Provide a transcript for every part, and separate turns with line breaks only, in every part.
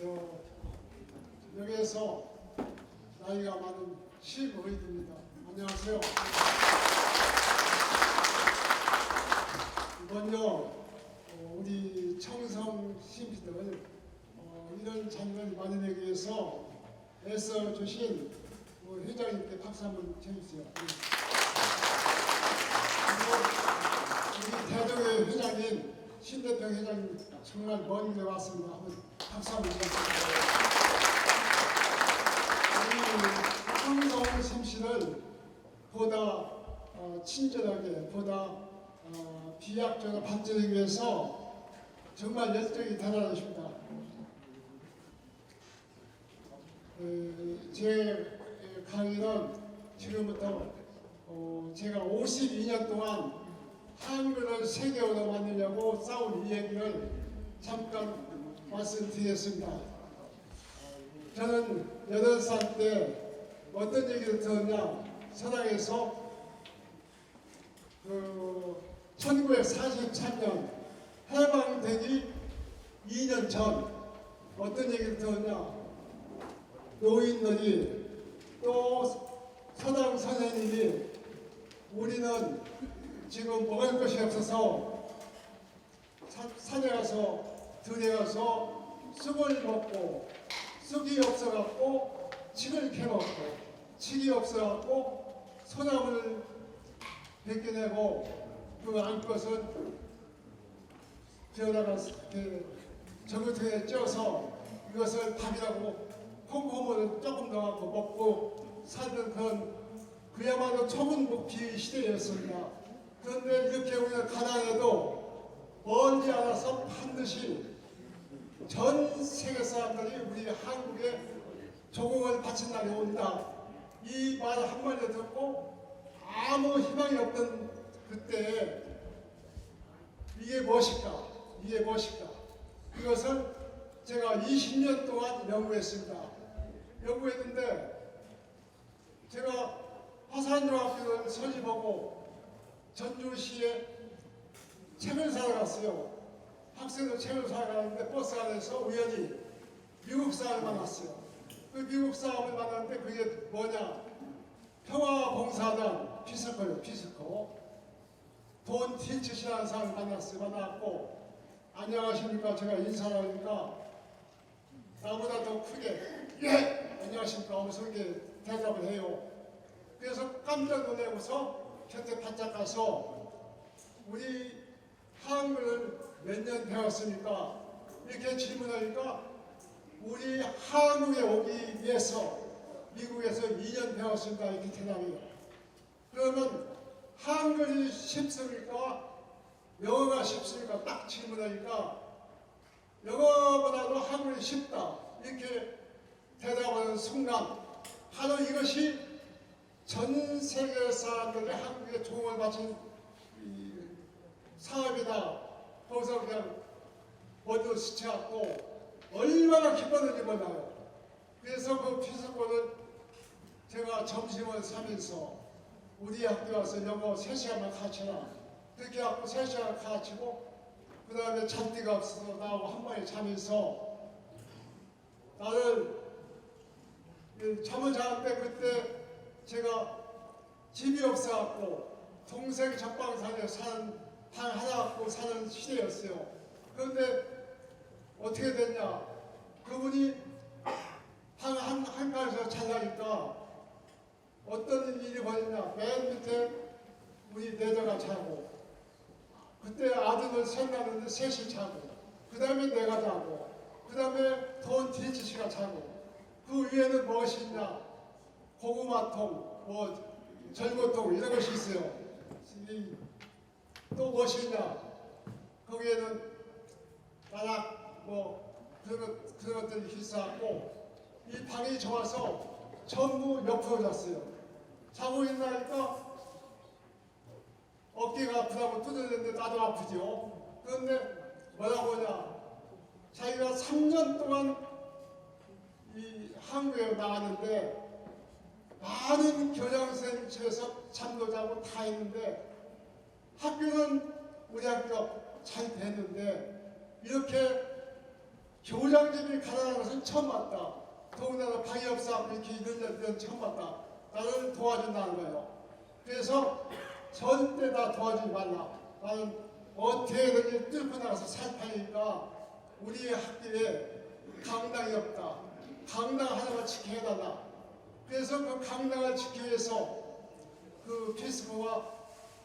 어, 여기에서 나이가 많은 시의입니다. 안녕하세요. 먼저 어, 우리 청성 신비들 어, 이런 자리를 마련하기 위해서 애써 주신 뭐 회장님께 박수 한번 쳐주세요. 그리고 우리 대동의 회장님 신대평 회장님 정말 먼 길에 왔습니다. 박수 한번 주세요. 우리 청성 심씨를 보다 어, 친절하게 보다 어, 비약적으로 발전하기 위해서 정말 열정이 대단하십니다. 어, 제 강의는 지금부터 어, 제가 52년 동안 한글을 세계어로 만들려고 싸운 이 얘기를 잠깐 말씀드리겠습니다. 저는 8살 때 어떤 얘기를 들었냐 서당에서 그 1943년 해방되기 2년 전 어떤 얘기를 들었냐 노인들이 또 서당 선생님이 우리는 지금 먹을 것이 없어서 사- 산에 가서 가서 쑥을 먹고 쑥이 없어갖고 칡을 캐먹고 칡이 없어갖고 소나무를 벗겨내고 그 안것은 저다가 그 저구통에 쪄서 이것을 밥이라고 콩고물을 조금 넣어갖고 먹고 살던 그런 그야말로 초문복피 시대였습니다. 그런데 이렇게 우리가 가난해도 멀지 않아서 반드시 전 세계 사람들이 우리 한국에 조공을 바친 날이 온다. 이 말 한마디 듣고 아무 희망이 없던 그때 이게 무엇일까? 이게 무엇일까? 이것을 제가 20년 동안 연구했습니다. 연구했는데 제가 화산중학교를 설립하고 전주시에 사러 갔어요. 학생들 사러 가는데 버스 안에서 우연히 미국 사람을 만났어요. 그 미국 사람을 만났는데 그게 뭐냐? 평화봉사단 피스코요, 피스코. 돈 티치시라는 사람을 만났어요. 만났고 안녕하십니까? 제가 인사를 하니까 나보다 더 크게 예! 안녕하십니까? 하면서 이렇게 대답을 해요. 그래서 깜짝 놀라고서 곁에 바짝 가서 우리 한글을 몇 년 배웠습니까? 이렇게 질문하니까 우리 한국에 오기 위해서 미국에서 2년 배웠습니다. 이렇게 대답해요. 그러면 한글이 쉽습니까? 영어가 쉽습니까? 딱 질문하니까 영어보다도 한글이 쉽다. 이렇게 대답하는 순간 바로 이것이 전 세계 사람들이 한국에 도움을 바친 이 사업이다. 거기서 그냥 모두 스쳐갖고 얼마나 기뻤는지 몰라요. 그래서 그 피서권을 제가 점심을 사면서 우리 학교 와서 영어 3시간만 가르쳐라. 그렇게 하고 3시간 가르치고 그 다음에 잔디가 없어서 나하고 한 번에 자면서 이 잠을 자는데 그때 제가 집이 없어갖고 동생 적방산에 사는 방 하나 갖고 사는 시대였어요. 그런데 어떻게 됐냐? 그분이 방 한, 한가에서 자자니까 어떤 일이 벌어졌냐? 맨 밑에 우리 내자가 자고 그때 아들을 셋 낳는데 셋이 자고 그 다음에 내가 자고 그 다음에 돈 디치 씨가 자고 그 위에는 무엇이 있냐? 고구마통, 뭐 절구통 이런 것이 있어요. 이- 또 무엇이 있냐? 거기에는 나락 뭐 그런, 것들이 있어갖고 이 방이 좋아서 전부 옆으로 잤어요. 자고 있나니까 어깨가 아프다고 두드렸는데 나도 아프죠. 그런데 뭐라고 하냐? 자기가 3년 동안 이 한국에 나왔는데 많은 교장 선생님 집에서 잠도 자고 다 했는데 학교는 우리 학교가 잘 됐는데 이렇게 교장님이 가난한 것은 처음 봤다. 더군다나 방위업사 이렇게 있는 데는 처음 봤다. 나를 도와준다는 거예요. 그래서 절대 나 도와주지 말라. 나는 어떻게든지 뚫고 나가서 살 파니까 우리 학교에 강당이 없다. 강당 하나만 지켜야 된다. 그래서 그 강당을 지키기 위해서 그 피스코가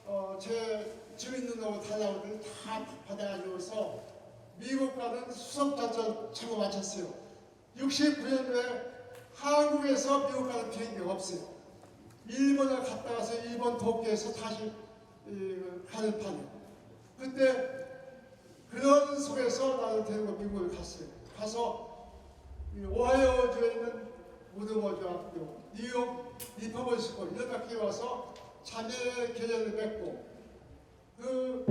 어, 제 주민등록을 달라고 했더니 다 받아가지고서 미국 가는 수석 단전 참고 마쳤어요. 69년도에 한국에서 미국 가는 비행기가 없어요. 일본을 갔다 와서 일본 도쿄에서 다시 이, 가는 판이에요. 그때 그런 속에서 나는 데리고 미국을 갔어요. 가서 이 오하이오주에 있는 우드머 중학교, 뉴욕 리퍼블스쿨 이런 학교에 와서 자매 개념을 맺고 그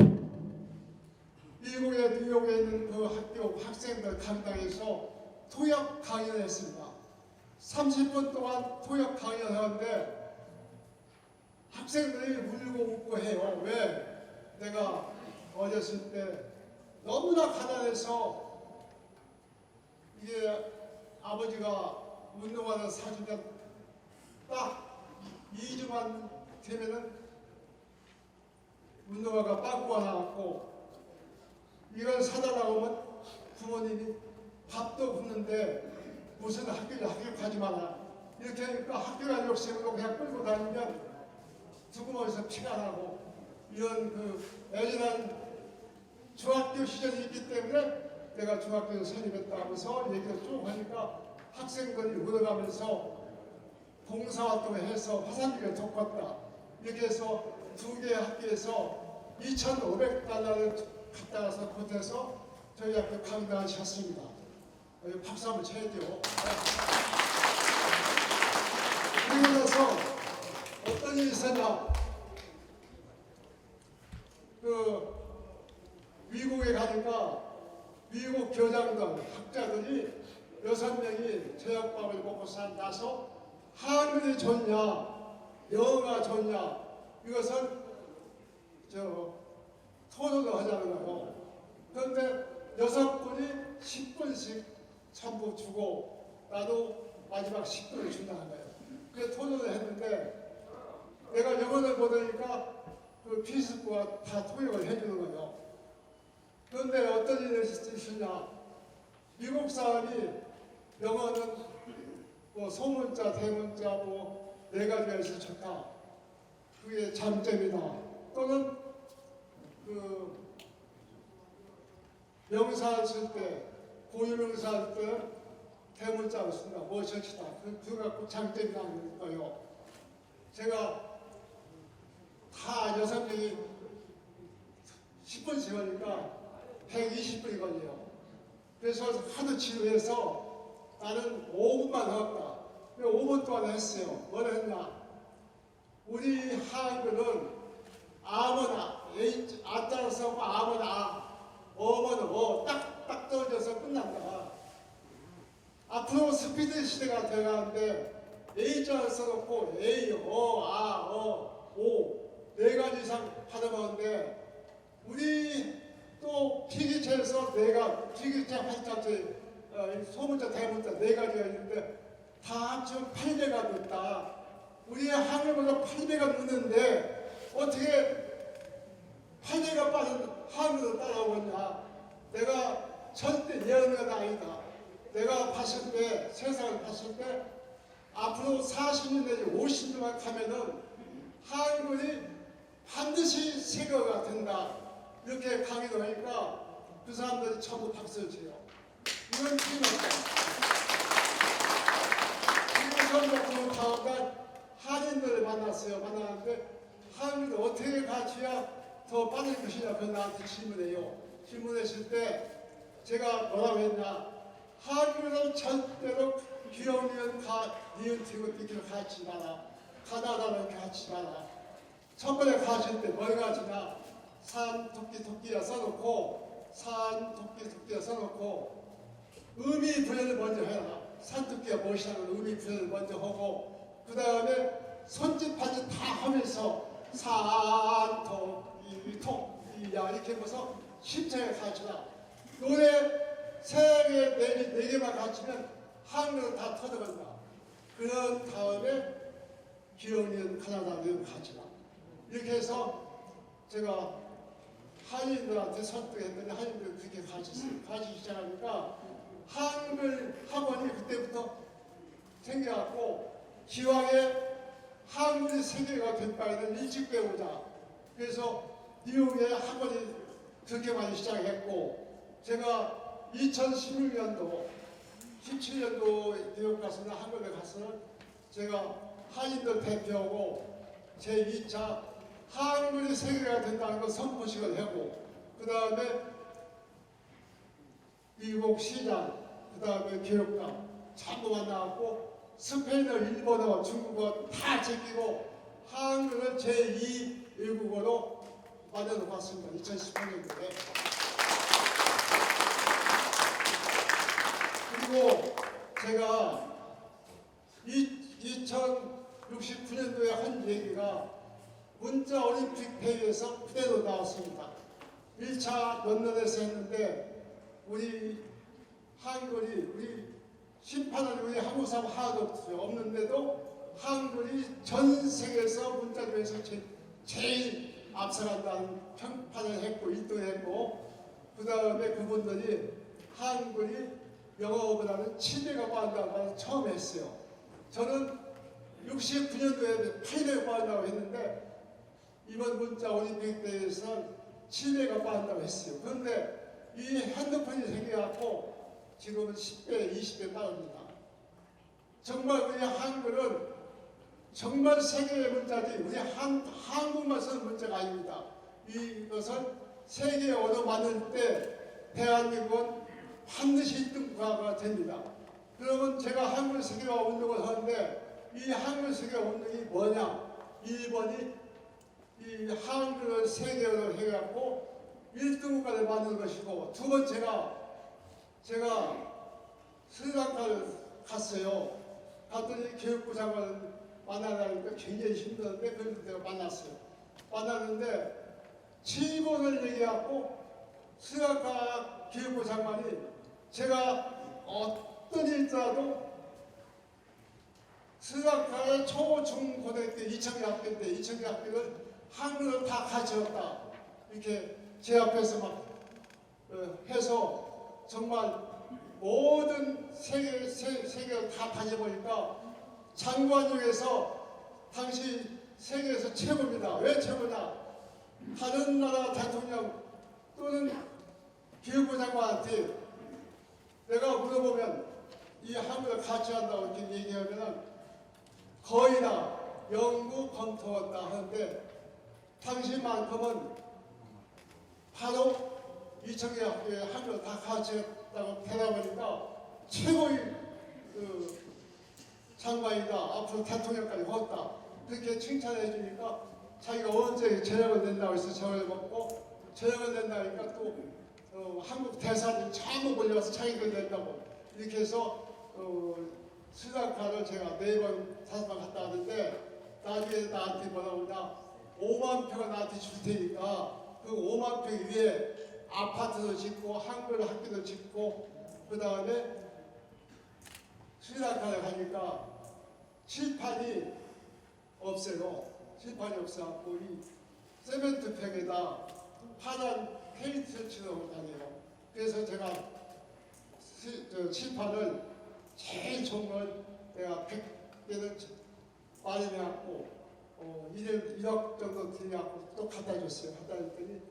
미국의 뉴욕에 있는 그 학교 학생들 강당에서 토역 강연을 했습니다. 30분 동안 토역 강연을 하는데 학생들이 울고 웃고 해요. 왜? 내가 어렸을 때 너무나 가난해서 이게 아버지가 운동화를 사주면 딱 2주만 되면은 운동화가 빵꾸가 나왔고 이걸 사달라고 하면 부모님이 밥도 굶는데 무슨 학교 학교 가지 마라 이렇게 하니까 학교 갈 욕심으로 그냥 끌고 다니면 두구멍에서 피가 나고 이런 그 애진한 중학교 시절이 있기 때문에 내가 중학교에 선임했다 하면서 얘기를 쭉 하니까 학생들이 울어가면서 봉사활동을 해서 화산비를 덮었다. 해서 두 개의 학교에서 2,500달러를 갖다 와서 보태서 저희 학교 강단하셨습니다. 박수 한번 쳐야죠. 그리고 나서 어떤 일이 있었나? 그 미국에 가니까 미국 교장들, 학자들이 여섯 명이 저녁밥을 먹고 산 나서 한글이 좋냐, 영어가 좋냐, 이것은 저 토론을 하자는 거예요. 그런데 여섯 분이 10분씩 전부 주고 나도 마지막 10분을 준다는 거예요. 그래서 토론을 했는데 내가 영어를 못하니까 그 피스부가 다 통역을 해주는 거예요. 그런데 어떤 일이 있으냐? 미국 사람이 영어는 뭐 소문자, 대문자 뭐 네 가지가 있어 좋다. 그게 장점이다. 또는 그 명사를 쓸 때, 고유명사 할 때 대문자를 쓴다. 그, 그거 갖고 장점이라는 거예요. 제가 다 여섯 명이 10분씩 하니까 120분이 걸려요. 그래서 하도 지루해서 나는 5분만 하겠다. 5분 동안 했어요. 뭘 했냐? 우리 한글은 아무나, 아자로 써고 아무나, 어머는 어, 딱딱 떨어져서 끝난다. 앞으로 스피드 시대가 돼가는데 A자를 써놓고 A, 어, 아, 어, 오 네 가지 이상 받아먹는데 우리 또 피기체에서 네가 피기체 한자체 어, 소문자 대문자 네 가지가 있는데 다 합치면 8배가 됐다. 우리의 한글보다 8배가 늦는데 어떻게 8배가 빠진 한글을 따라오겠냐? 내가 절대 예언은 아니다. 내가 봤을 때 세상을 봤을 때 앞으로 40년 내지 50년만 가면은 한글이 반드시 세계가 된다. 이렇게 강의를 하니까 그 사람들이 전부 박수를 쳐요. 이건 틀림없다. 그래서 그 다음날 한인들을 만났어요. 만났는데 한인들 어떻게 가르쳐야 더 빠를 것이냐 그 나한테 질문해요. 질문했을 때 제가 뭐라고 했냐 한국은 절대로 귀여우면 가 니은 티고 삐기를 가르치지 마라. 가다다는 가르치지 마라. 첫 번째 가르칠 때뭘 가르치냐 산 토끼 토끼라 써놓고 산 토끼 토끼라 써놓고 의미 부여를 먼저 해라. 산토끼가 무엇이라는 의미 부여를 먼저 하고 그 다음에 손짓 반짓 다 하면서 산토끼 토끼야 이렇게 해서 심차게 가르쳐라. 노래 세개 네, 네 개만 갖추면 한글은 다 터져간다. 그런 다음에 기억력 하나다는 가지라. 이렇게 해서 제가 한인들한테 설득했더니 한인들 그렇게. 가르치기 시작하니까 한글 학원이 그때부터 생겨갖고 기왕에 한글이 세계가 될 바에는 일찍 배우자. 그래서 뉴욕에 학원이 그렇게 많이 시작했고 제가 2016년도 17년도 뉴욕 가서는 한국에 가서는 제가 한인들 대표하고 제2차 한글이 세계가 된다는 걸 선포식을 하고 그 다음에 미국 시장 그 다음에 교육감 전부 만나갖고 스페인어, 일본어, 중국어 다 제끼고 한글을 제2 외국어로 만들어 봤습니다. 2018년도에. 그리고 제가 2069년도에 한 얘기가 문자 올림픽 대회에서 그대로 나왔습니다. 1차 런던에서 했는데 우리 한글이 우리 심판은 우리 한국 사람 하나도. 없는데도 한글이 전 세계에서 문자 대회에서 제, 제일 앞서간다는 평판을 했고 1등 했고 그 다음에 그분들이 한글이 영어보다는 빠른다고 말을 처음 했어요. 저는 69년도에 800 빠른다고 했는데 이번 문자 올림픽 대회에서는 치매가 빠른다고 했어요. 그런데 이 핸드폰이 생겨갖고 지금은 10배, 20배 빠릅니다. 정말 우리 한글은 정말 세계의 문자지 우리 한, 한국만 쓰는 문자가 아닙니다. 이것은 세계 언어 만들 때 대한민국은 반드시 1등 국가가 됩니다. 그러면 제가 한글 세계화 운동을 하는데 이 한글 세계화 운동이 뭐냐? 1번이 이 한글을 세계어로 해갖고 1등 국가를 만드는 것이고 두 번째가 제가 스리랑카를 갔어요. 갔더니 교육부 장관을 만나려니까 굉장히 힘들었는데 그래도 내가 만났어요. 만났는데 7번을 얘기하고 스리랑카 교육부 장관이 제가 어떤 일자도 스리랑카의 초, 중, 고등 때 2천개 학교인데 2천개 학교를 한글을 다 가르쳤다. 이렇게 제 앞에서 막 어, 해서 정말 모든 세계, 세, 세계를 다 다녀보니까 장관 중에서 당시 세계에서 최고입니다. 왜 최고냐? 다른 나라 대통령 또는 교육부 장관한테 내가 물어보면 이 한국을 같이 한다고 이렇게 얘기하면은 거의 다 연구 검토한다 하는데 당시만큼은 바로 이청계 학교에 한국을 다 했다고 대답하니까 최고의 그 장관이다. 앞으로 대통령까지 걷다. 그렇게 칭찬해 주니까 자기가 언제 저녁을 낸다고 해서 저녁을 먹고 저녁을 낸다니까 또 어, 한국 대사님 전부 몰려와서 자기들 낸다고 이렇게 해서 어, 스리랑카를 제가 네번 다섯 번 갔다 왔는데 나중에 나한테 뭐라고 하냐. 5만 평을 나한테 줄 테니까 그 5만 평 위에 아파트도 짓고 한글 학교도 짓고 그 다음에 스리랑카를 가니까 칠판이 없어요. 칠판이 없어갖고 이 세멘트 팩에다 파란 페인트를 칠하고 다녀요. 그래서 제가 시- 저 칠판을 제일 좋은 걸 내가 100개는 마련해갖고 어, 1억, 1억 정도 들여갖고 또 갖다 줬어요. 갖다 줬더니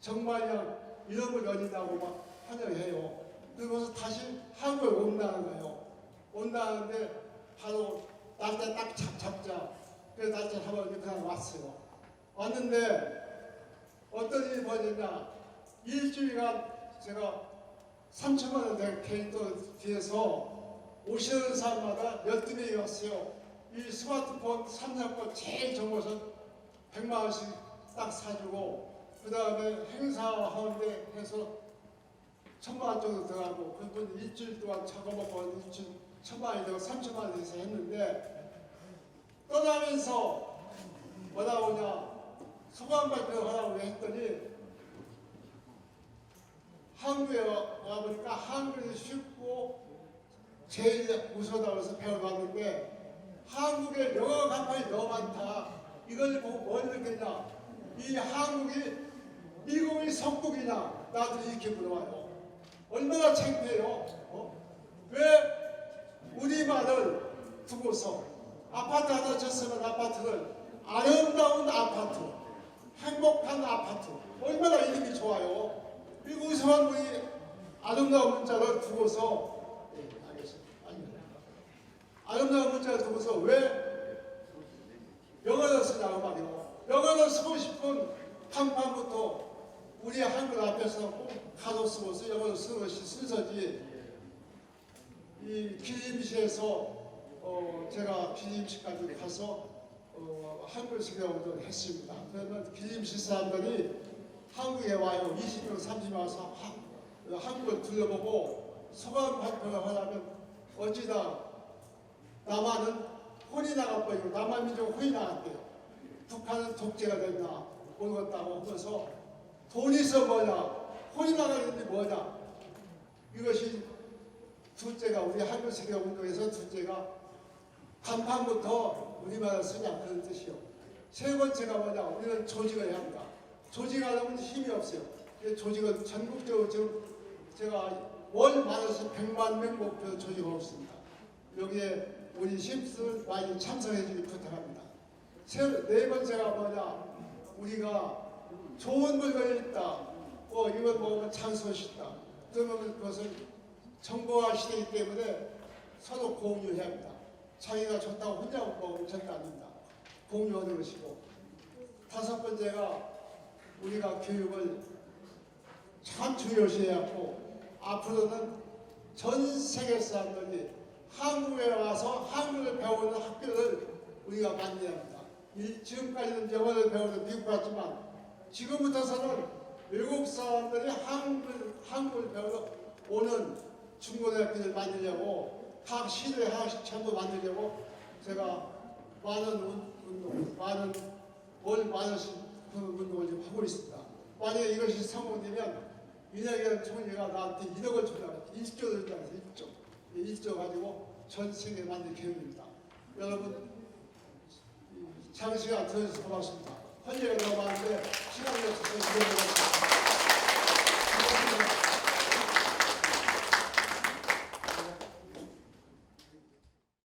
정말 그냥 이름을 열린다고 막 환영해요. 그러고서 다시 한국에 온다는 거예요. 온다는데 바로 날짜 딱 잡, 잡자. 그래서 날짜 잡아서 그냥 왔어요. 왔는데 어떤 일이 벌어졌냐. 일주일간 제가 3천만 원된 캐릭터 뒤에서 오시는 사람마다 12명이 왔어요. 이 스마트폰 삼성거 제일 좋은 것은 100만 원씩 딱 사주고 그 다음에 행사하는데 해서 천만 원 정도 들어가고 그분 일주일 동안 작업하고 일주일 천만 원이 되고 삼천만 원에서 했는데 떠나면서 뭐라 오냐 소감 발표 하라고 했더니 한국에 와- 와보니까 한국이 쉽고 제일 우선하고 해서 배워봤는데 한국에 영어 간판이 너무 많다. 이걸 보고 뭘 느꼈냐? 이 한국이 미국의 성국이냐? 나도 이렇게 물어봐요. 얼마나 창피해요? 어? 왜 우리말을 두고서 아파트 하나 졌으면 아파트를 아름다운 아파트, 행복한 아파트, 얼마나 이름이 좋아요. 이 우수한 우리 아름다운 문자를 두고서 아름다운 문자를 두고서 왜 영어를 쓰냐고 말이요. 영어를 쓰고 싶은 한판부터 우리 한글 앞에서 꼭 가로 쓰고서 영어를 쓰는 것이 순서지. 이 기림시에서 어, 제가 기림시까지 가서 어, 한글 수경을 했습니다. 그러면 기림시 사람들이 한국에 와요. 20명, 30명 와서 한, 한국을 둘러보고 소감 발표를 하려면 어찌다 남한은 혼이 나가버리고 남한 민족 혼이 나갔대요. 북한은 독재가 됐나 모르겠다고 하면서 돈이 있어 뭐냐 혼이 나가는데 뭐냐 이것이 둘째가 우리 한글 세계 운동에서 둘째가 간판부터 우리말을 쓰냐 그런 뜻이요. 세 번째가 뭐냐 우리는 조직을 해야 합니다. 조직하려면 힘이 없어요. 그 조직은 전국적으로 지금 제가 월 많아서 100만 명 목표 조직을 없습니다. 여기에 우리 심스 많이 참석해 주기 부탁합니다. 세, 네 번째가 뭐냐 우리가 좋은 물건이 있다. 어 이걸 먹으면 찬소식다. 그러면 그것을 정보화 시대이기 때문에 서로 공유해야 합니다. 자기가 좋다고 혼자 먹으면 절대 안 된다. 공유하는 것이고 다섯 번째가 우리가 교육을 참 중요시해야 하고 앞으로는 전 세계 사람들이 한국에 와서 한국을 배우는 학교를 우리가 만들어야 합니다. 이- 지금까지는 영어를 배우는 미국 갔지만 지금부터서는 외국 사람들이 한국을, 한국을 배우러 오는 중고등학교를 만들려고 각 시도에 하나씩 전부 만들려고 제가 많은 운- 운동, 많은 월 많으신 그 운동을 지금 하고 있습니다. 만약에 이것이 성공되면 이낙연 총리가 나한테 1억을 주려고 했죠. 1조를 주려고 했어요. 1조. 이 1조 가지고 전 세계 만들 계획입니다. 여러분 이 장시간 들어주셔서 고맙습니다. 할 얘기가 너무 많은데 없어서 이런 거